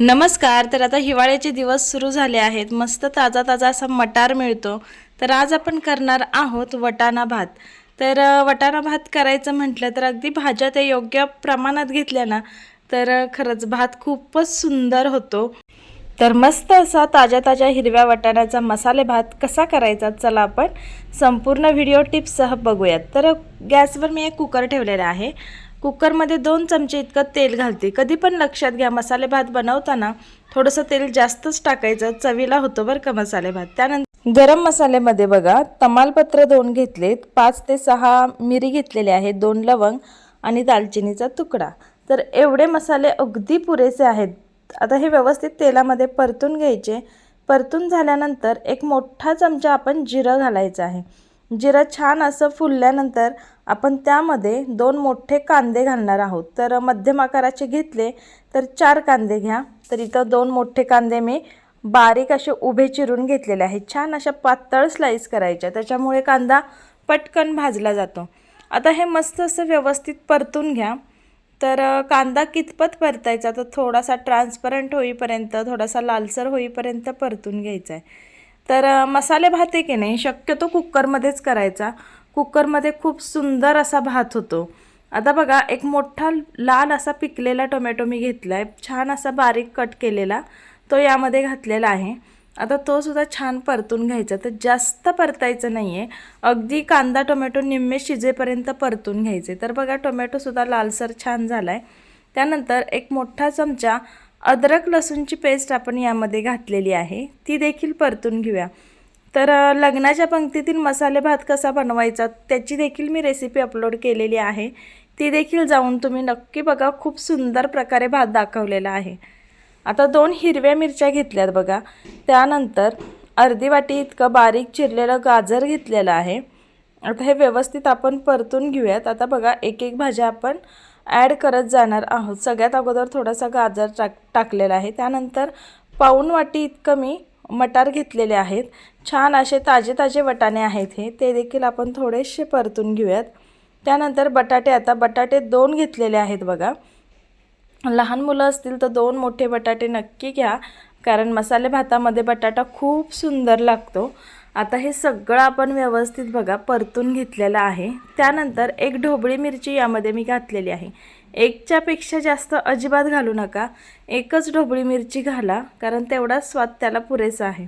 नमस्कार तर आता हिवाळ्याचे दिवस सुरू झाले आहेत. मस्त ताजा ताजा असा मटार मिळतो. तर आज आपण करणार आहोत वटाणा भात. तर वटाणा भात करायचं म्हटलं तर अगदी भाज्या ते योग्य प्रमाणात घेतल्या ना तर खरंच भात खूपच सुंदर होतो. तर मस्त असा ताज्या ताज्या हिरव्या वाटाण्याचा मसाले भात कसा करायचा चला आपण संपूर्ण व्हिडिओ टिप्ससह बघूयात. तर गॅसवर मी एक कुकर ठेवलेला आहे. कुकरमध्ये दोन चमचे इतकं तेल घालते. कधी पण लक्षात घ्या मसाले भात बनवताना थोडंसं तेल जास्तच टाकायचं चवीला होतो बरं का मसाले भात. त्यानंतर गरम मसाल्यामध्ये बघा तमालपत्र दोन घेतलेत पाच ते सहा मिरी घेतलेले आहेत दोन लवंग आणि दालचिनीचा तुकडा. तर एवढे मसाले अगदी पुरेसे आहेत. आता हे व्यवस्थित तेलामध्ये परतून घ्यायचे. परतून झाल्यानंतर एक मोठा चमचा आपण जिरं घालायचं आहे. जिरं छान असं फुलल्यानंतर आपण त्यामध्ये दोन मोठे कांदे घालणार आहोत. तर मध्यम आकाराचे घेतले तर चार कांदे घ्या. तर इथं दोन मोठे कांदे मी बारीक असे उभे चिरून घेतलेले आहेत. छान अशा पातळ स्लाईस करायच्या. त्याच्यामुळे कांदा पटकन भाजला जातो. आता हे मस्त असं व्यवस्थित परतून घ्या. तर कांदा कितपत परतायचा? तर थोडासा ट्रान्सपरंट होईपर्यंत थोडासा लालसर होईपर्यंत परतून घ्यायचा आहे. तर मसाले भात आहे की नाही शक्यतो कुकरमध्येच करायचा. कुकरमध्ये खूप सुंदर असा भात होतो. आता बघा एक मोठा लाल असा पिकलेला टोमॅटो मी घेतला आहे छान असा बारीक कट केलेला. तो यामध्ये घातलेला आहे. आता तो सुद्धा छान परतून घ्यायचा. तर जास्त परतायचं नाही आहे अगदी कांदा टोमॅटो निम्मे शिजेपर्यंत परतून घ्यायचे. तर बघा टोमॅटोसुद्धा लालसर छान झाला आहे त्यानंतर एक मोठा चमचा अद्रक लसूणची पेस्ट आपण यामध्ये घातलेली आहे. ती देखील परतून घेऊया. तर लग्नाच्या पंक्तीतील मसाले भात कसा बनवायचा त्याची देखील मी रेसिपी अपलोड केलेली आहे. ती देखील जाऊन तुम्ही नक्की बघा. खूप सुंदर प्रकारे भात दाखवलेला आहे. आता दोन हिरव्या मिरच्या घेतल्यात बघा. त्यानंतर अर्धी वाटी इतकं बारीक चिरलेलं गाजर घेतलेलं आहे. आता हे व्यवस्थित आपण परतून घेऊयात. आता बघा एक एक भाज्या आपण ॲड करत जाणार आहोत. सगळ्यात अगोदर थोडासा गाजर टाक टाकलेला आहे. त्यानंतर पाऊण वाटी इतकं मी मटार घेतलेले आहेत. छान असे ताजे ताजे वटाणे आहेत हे. ते देखील आपण थोडेसे परतून घेऊयात. त्यानंतर बटाटे आता बटाटे दोन घेतलेले आहेत बघा. लहान मुलं असतील तर दोन मोठे बटाटे नक्की घ्या. कारण मसाले भातामध्ये बटाटा खूप सुंदर लागतो. आता हे सगळं आपण व्यवस्थित बघा परतून घेतलेलं आहे. त्यानंतर एक ढोबळी मिरची यामध्ये मी घातलेली आहे. एकच्यापेक्षा जास्त अजिबात घालू नका. एकच ढोबळी मिरची घाला कारण तेवढा स्वाद त्याला पुरेसा आहे.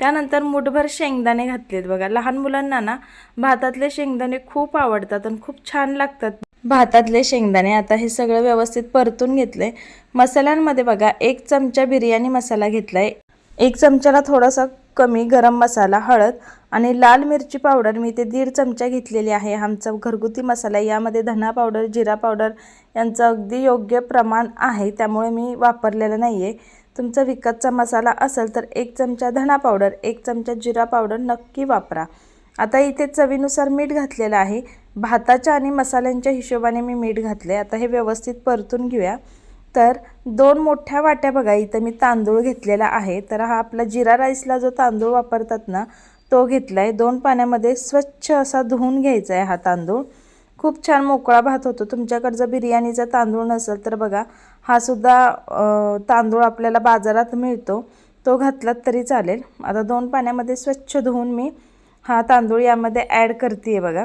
त्यानंतर मुठभर शेंगदाणे घातलेत बघा. लहान मुलांना ना भातातले शेंगदाणे खूप आवडतात आणि खूप छान लागतात. भातातले शेंगदाणे आता हे सगळं व्यवस्थित परतून घेतले मसाल्यांमध्ये बघा एक चमचा बिर्याणी मसाला घेतलाय. एक चमच्याला थोडासा कमी गरम मसाला हळद आणि लाल मिरची पावडर मी ते दीड चमचा घेतलेली आहे. आमचा घरगुती मसाला यामध्ये धना पावडर जिरा पावडर यांचं अगदी योग्य प्रमाण आहे त्यामुळे मी वापरलेलं नाही आहे तुमचा विकतचा मसाला असेल तर एक चमचा धना पावडर एक चमचा जिरा पावडर नक्की वापरा. आता इथे चवीनुसार मीठ घातलेलं आहे. भाताच्या आणि मसाल्यांच्या हिशोबाने मी मीठ घातले आता हे व्यवस्थित परतून घेऊया. तर दोन मोठ्या वाट्या बघा इथं मी तांदूळ घेतलेला आहे. तर हा आपला जिरा राईसला जो तांदूळ वापरतात ना तो घेतला आहे दोन पाण्यामध्ये स्वच्छ असा धुवून घ्यायचा आहे हा तांदूळ. खूप छान मोकळा भात होतो. तुमच्याकडं जर बिर्याणीचा तांदूळ नसेल तर बघा हा सुद्धा तांदूळ आपल्याला बाजारात मिळतो. तो घातलात तरी चालेल. आता दोन पाण्यामध्ये स्वच्छ धुवून मी हा तांदूळ यामध्ये ॲड करते आहे बघा.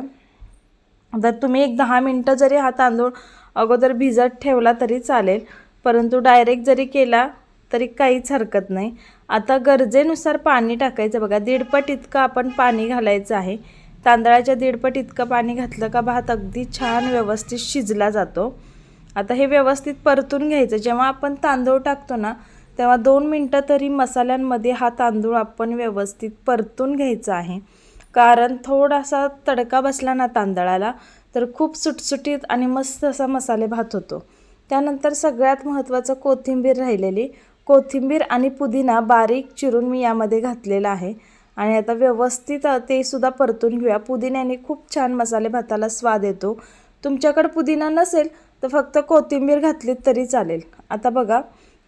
तर तुम्ही एक दहा मिनटं जरी हा तांदूळ अगोदर भिजत ठेवला तरी चालेल परंतु डायरेक्ट जरी केला तरी काहीच हरकत नाही. आता गरजेनुसार पाणी टाकायचं. बघा दीडपट इतकं आपण पाणी घालायचं आहे. तांदळाच्या दीडपट इतकं पाणी घातलं का भात अगदी छान व्यवस्थित शिजला जातो. आता हे व्यवस्थित परतून घ्यायचं. जेव्हा आपण तांदूळ टाकतो ना तेव्हा दोन मिनटं तरी मसाल्यांमध्ये हा तांदूळ आपण व्यवस्थित परतून घ्यायचा आहे. कारण थोडासा तडका बसला ना तांदळाला तर खूप सुटसुटीत आणि मस्त असा मसाले भात होतो. त्यानंतर सगळ्यात महत्त्वाचं कोथिंबीर राहिलेली. कोथिंबीर आणि पुदिना बारीक चिरून मी यामध्ये घातलेला आहे. आणि आता व्यवस्थित ते सुद्धा परतून घेऊया. पुदिन्याने खूप छान मसाले भाताला स्वाद येतो. तुमच्याकडे पुदिना नसेल तर फक्त कोथिंबीर घातलीत तरी चालेल. आता बघा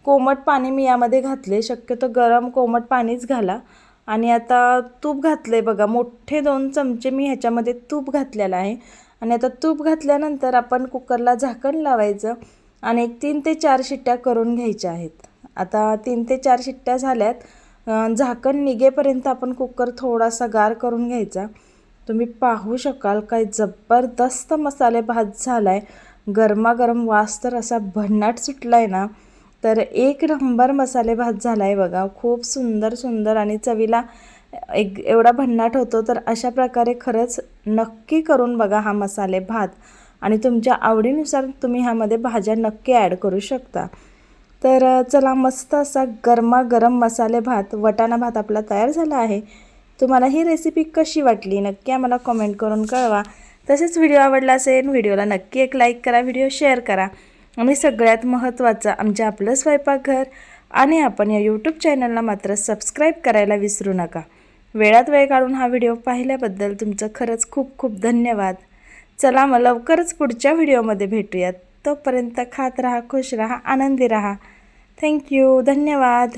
कोमट पाणी मी यामध्ये घातले. शक्यतो गरम कोमट पाणीच घाला. आणि आता तूप घातलं आहे बघा. मोठे दोन चमचे मी ह्याच्यामध्ये तूप घातलेलं आहे. आणि आता तूप घातल्यानंतर आपण कुकरला झाकण लावायचं आणि एक तीन ते चार शिट्ट्या करून घ्यायच्या आहेत. आता तीन ते चार शिट्ट्या झाल्यात. झाकण निघेपर्यंत आपण कुकर थोडासा गार करून घ्यायचा. तुम्ही पाहू शकाल काय जबरदस्त मसाले भात झाला आहे गरमागरम वास तर असा भन्नाट सुटला आहे ना. तर एक नंबर मसाले भात झाला आहे बघा. खूप सुंदर सुंदर आणि चवीला एक एवढा भन्नाट होतो तर अशा प्रकारे खरंच नक्की करून बघा हा मसाले भात. आणि तुमच्या आवडीनुसार तुम्ही ह्यामध्ये भाज्या नक्की ॲड करू शकता. तर चला मस्त असा गरमागरम मसाले भात वटाणा भात आपला तयार झाला आहे. तुम्हाला ही रेसिपी कशी वाटली नक्की आम्हाला कमेंट करून कळवा. तसेच व्हिडिओ आवडला असेल व्हिडिओला नक्की एक लाईक करा व्हिडिओ शेअर करा. आणि सगळ्यात महत्त्वाचं आमच्या आपलं स्वयंपाकघर. आणि आपण या यूट्यूब चॅनलला मात्र सबस्क्राईब करायला विसरू नका. वेळात वेळ काढून हा व्हिडिओ पाहिल्याबद्दल तुमचं खरंच खूप खूप धन्यवाद. चला मग लवकरच पुढच्या व्हिडिओमध्ये भेटूयात. तोपर्यंत खात राहा खुश राहा आनंदी राहा. थँक्यू धन्यवाद.